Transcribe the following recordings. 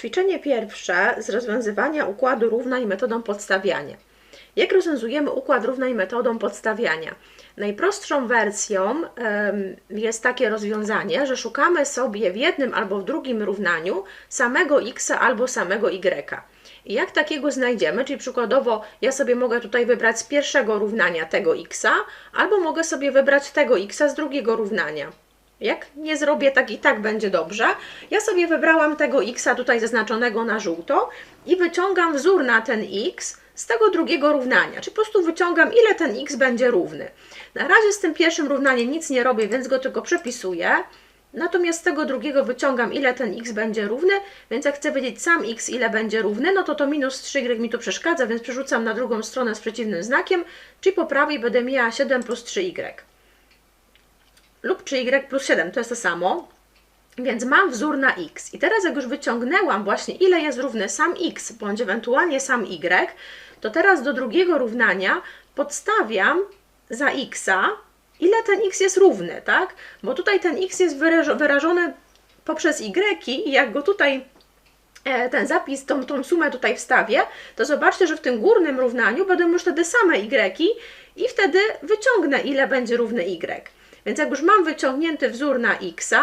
Ćwiczenie pierwsze z rozwiązywania układu równań metodą podstawiania. Jak rozwiązujemy układ równań metodą podstawiania? Najprostszą wersją jest takie rozwiązanie, że szukamy sobie w jednym albo w drugim równaniu samego x albo samego y. I jak takiego znajdziemy, czyli przykładowo ja sobie mogę tutaj wybrać z pierwszego równania tego x, albo mogę sobie wybrać tego x z drugiego równania. Jak nie zrobię tak i tak będzie dobrze. Ja sobie wybrałam tego x tutaj zaznaczonego na żółto i wyciągam wzór na ten x z tego drugiego równania. Czy po prostu wyciągam ile ten x będzie równy. Na razie z tym pierwszym równaniem nic nie robię, więc go tylko przepisuję. Natomiast z tego drugiego wyciągam ile ten x będzie równy, więc jak chcę wiedzieć sam x ile będzie równy, no to to minus 3y mi tu przeszkadza, więc przerzucam na drugą stronę z przeciwnym znakiem, czyli po prawej będę miała 7 plus 3y lub 3y plus 7, to jest to samo. Więc mam wzór na x. I teraz jak już wyciągnęłam właśnie ile jest równy sam x, bądź ewentualnie sam y, to teraz do drugiego równania podstawiam za x, ile ten x jest równy, tak? Bo tutaj ten x jest wyraż- wyrażony poprzez y i jak go tutaj e, ten zapis, tą, tą sumę tutaj wstawię, to zobaczcie, że w tym górnym równaniu będą już wtedy same y i wtedy wyciągnę ile będzie równy y. Więc jak już mam wyciągnięty wzór na x,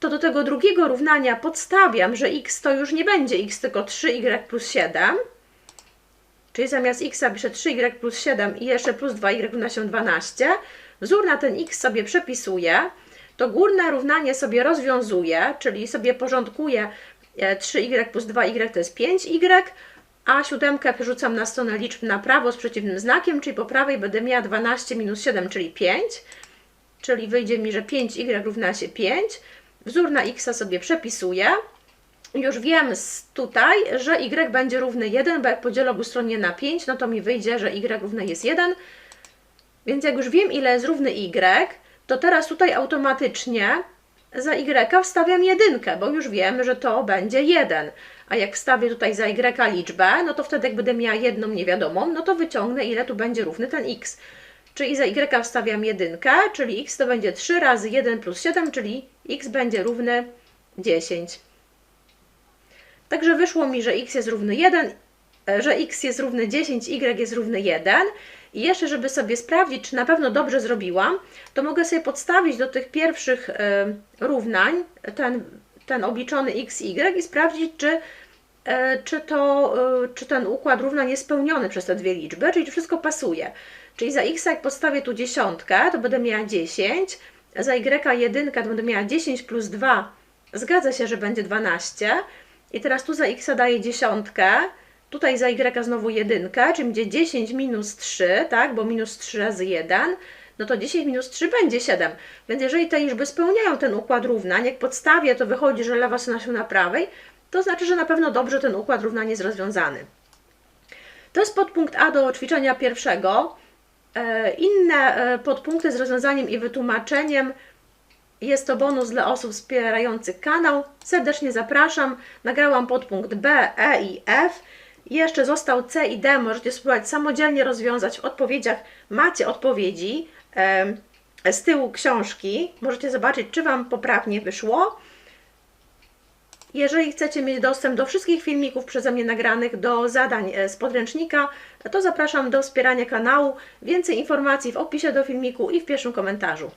to do tego drugiego równania podstawiam, że x to już nie będzie x, tylko 3y plus 7. Czyli zamiast x piszę 3y plus 7 i jeszcze plus 2y równa się 12. Wzór na ten x sobie przepisuję. To górne równanie sobie rozwiązuję, czyli sobie porządkuję 3y plus 2y to jest 5y, a siódemkę przerzucam na stronę liczb na prawo z przeciwnym znakiem, czyli po prawej będę miała 12 minus 7, czyli 5 czyli wyjdzie mi, że 5y równa się 5. Wzór na x sobie przepisuję. Już wiem tutaj, że y będzie równy 1, bo jak podzielę obustronnie na 5, no to mi wyjdzie, że y równe jest 1. Więc jak już wiem, ile jest równy y, to teraz tutaj automatycznie za y wstawiam jedynkę, bo już wiem, że to będzie 1. A jak wstawię tutaj za y liczbę, no to wtedy jak będę miała jedną niewiadomą, no to wyciągnę, ile tu będzie równy ten x. Czyli za y wstawiam jedynkę, czyli x to będzie 3 razy 1 plus 7, czyli x będzie równy 10. Także wyszło mi, że x jest równy 1, e, że x jest równy 10, y jest równy 1. I jeszcze, żeby sobie sprawdzić, czy na pewno dobrze zrobiłam, to mogę sobie podstawić do tych pierwszych y, równań ten, ten obliczony x, y i sprawdzić, czy, czy, to, y, czy ten układ równań jest spełniony przez te dwie liczby, czyli czy wszystko pasuje. Czyli za x jak postawię tu dziesiątkę, to będę miała 10, za y jedynkę to będę miała 10 plus 2, zgadza się, że będzie 12. I teraz tu za x daję dziesiątkę, tutaj za y znowu jedynkę, czyli będzie 10 minus 3, tak, bo minus 3 razy 1, no to 10 minus 3 będzie 7. Więc jeżeli te liczby spełniają ten układ równań, jak podstawię, to wychodzi, że lewa strona się na prawej, to znaczy, że na pewno dobrze ten układ równań jest rozwiązany. To jest podpunkt A do ćwiczenia pierwszego. E, inne e, podpunkty z rozwiązaniem i wytłumaczeniem jest to bonus dla osób wspierających kanał. Serdecznie zapraszam. Nagrałam podpunkt B, E i F. Jeszcze został C i D. Możecie spróbować samodzielnie rozwiązać. W odpowiedziach macie odpowiedzi z tyłu książki. Możecie zobaczyć, czy Wam poprawnie wyszło. Jeżeli chcecie mieć dostęp do wszystkich filmików przeze mnie nagranych, do zadań z podręcznika, to zapraszam do wspierania kanału. Więcej informacji w opisie do filmiku i w pierwszym komentarzu.